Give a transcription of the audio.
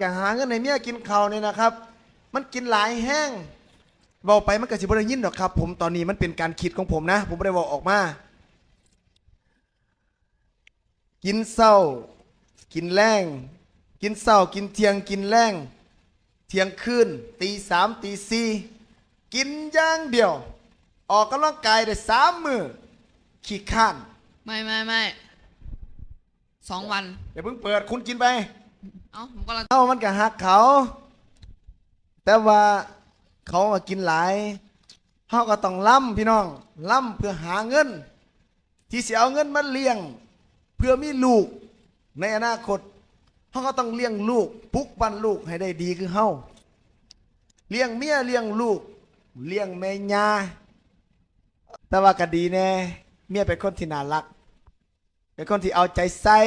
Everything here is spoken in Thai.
ก็หาเงินให้เมียกินข้าวเนี่ยนะครับ มันกินหลายแห้งเว้าไปมันก็สิบ่ได้ยินดอกครับ ผมตอนนี้มันเป็นการคิดของผมนะ ผมไม่ได้เว้าออกมา กินเศร้า กินแรงกินเศร้า กินเที่ยงกินแรงเที่ยงคืนตีสามตีสี่กินอย่างเดียว ออกกำลังกายได้สามมือขี้ข้าน ไม่ไม่ไม่สองวันอย่าเพิ่งเปิดคุณกินไป เอ้าผมกำลังเอามันก็หักเขา แต่ว่าเขามากินหลายเขาก็ต้องล่ำพี่น้องล่ำเพื่อหาเงิน ที่เสียเอาเงินมาเลี้ยง เพื่อมีลูกในอนาคตเขาก็ต้องเลี้ยงลูกปุกบันลูกให้ได้ดีคือเฮาเลี้ยงเมียเลี้ยงลูก เลี้ยงแม่ยาแต่ว่าก็ดีแน่เมียเป็นคนที่น่ารักเป็นคนที่เอาใจใส่